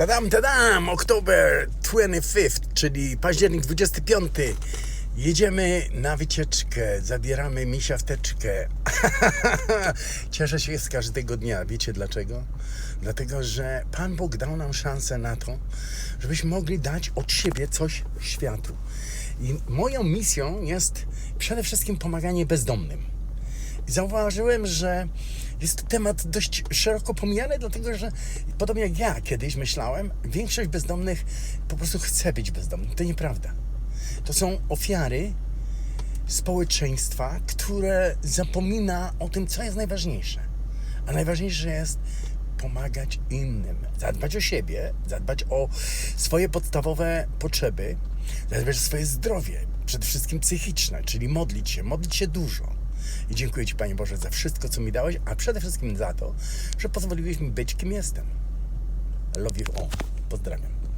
Tadam, tadam! Oktober 25, czyli październik 25. Jedziemy na wycieczkę, zabieramy misia w teczkę. Cieszę się z każdego dnia. Wiecie dlaczego? Dlatego, że Pan Bóg dał nam szansę na to, żebyśmy mogli dać od siebie coś światu. I moją misją jest przede wszystkim pomaganie bezdomnym. I zauważyłem, że jest to temat dość szeroko pomijany, dlatego że podobnie jak ja kiedyś myślałem, większość bezdomnych po prostu chce być bezdomnym. To nieprawda. To są ofiary społeczeństwa, które zapomina o tym, co jest najważniejsze. A najważniejsze jest pomagać innym, zadbać o siebie, zadbać o swoje podstawowe potrzeby, zadbać o swoje zdrowie, przede wszystkim psychiczne, czyli modlić się, modlić się dużo. I dziękuję Ci, Panie Boże, za wszystko, co mi dałeś, a przede wszystkim za to, że pozwoliłeś mi być kim jestem. Love you all. Pozdrawiam.